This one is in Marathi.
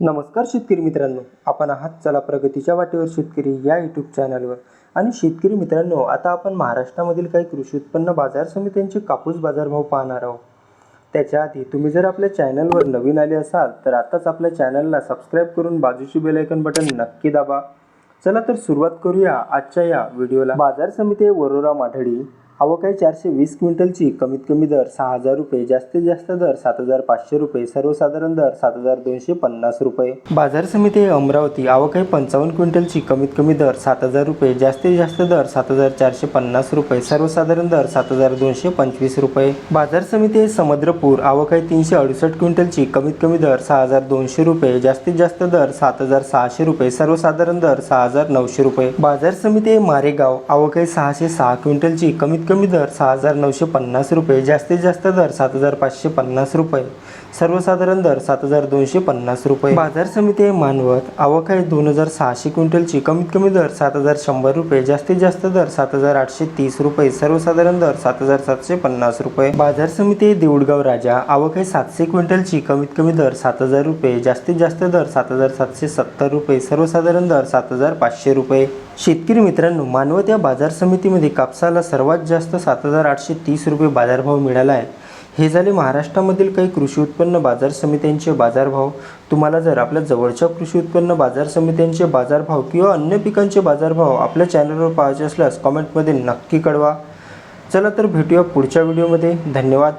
नमस्कार शेतकरी मित्रांनो. आपण आहात चला प्रगतीच्या वाटेवर शेतकरी या यूट्यूब चॅनलवर आणि शेतकरी मित्रांनो आता आपण महाराष्ट्रामधील काही कृषी उत्पन्न बाजार समित्यांचे कापूस बाजारभाव पाहणार आहोत. त्याच्या आधी तुम्ही जर आपल्या चॅनलवर नवीन आले असाल तर आताच आपल्या चॅनलला सबस्क्राईब करून बाजूची बेलायकन बटन नक्की दाबा. चला तर सुरुवात करूया आजच्या या व्हिडिओला बाजार समिती वरोरा माठडी आवक चारशे वीस क्विंटलची कमीत कमी दर सहा हजार रुपये जास्तीत जास्त दर सात हजार पाचशे रुपये सर्वसाधारण दर सात हजार दोनशे पन्नास रुपये. बाजार समिती अमरावती आवक पंचावन्न क्विंटलची कमीत कमी दर सात हजार रुपये जास्तीत जास्त दर सात हजार चारशे पन्नास रुपये सर्वसाधारण दर सात हजार दोनशे पंचवीस रुपये. बाजार समिती समुद्रपूर आवक तीनशे अडुसष्ट क्विंटलची कमीत कमी दर सहा हजार दोनशे रुपये जास्तीत जास्त दर सात हजार सहाशे रुपये सर्वसाधारण दर सहा हजार नऊशे रुपये. बाजार समिती मारेगाव आवकाई सहाशे सहा क्विंटलची कमीत कमी दर सहा हजार नऊशे पन्नास रुपये जास्तीत जास्त दर सात हजार पाचशे पन्नास रुपये सर्वसाधारण दर सात हजार दोनशे पन्नास रुपये. बाजार समिती आहे मानवत आवक आहे दोन हजार सहाशे क्विंटलची कमीत कमी दर सात हजार शंभर रुपये जास्तीत जास्त दर सात हजार आठशे तीस रुपये सर्वसाधारण दर सात हजार सातशे पन्नास रुपये. बाजार समिती आहे देऊळगाव राजा आवक आहे सातशे क्विंटलची कमीत कमी दर सात हजार रुपये जास्तीत जास्त दर सात हजार सातशे सत्तर रुपये सर्वसाधारण दर सात हजार पाचशे रुपये. शेतकरी मित्रांनो मानवत या बाजार समितीमध्ये कापसाला सर्वात जास्त जास्त सात हजार आठशे तीस रुपये बाजारभाव मिळाला आहे. हे झाले महाराष्ट्रामधील काही कृषी उत्पन्न बाजार समित्यांचे बाजारभाव. तुम्हाला जर आपल्या जवळच्या कृषी उत्पन्न बाजार समित्यांचे बाजारभाव किंवा अन्य पिकांचे बाजारभाव आपल्या चॅनलवर पाहायचे असल्यास कॉमेंटमध्ये नक्की कळवा. चला तर भेटूया पुढच्या व्हिडिओमध्ये. धन्यवाद.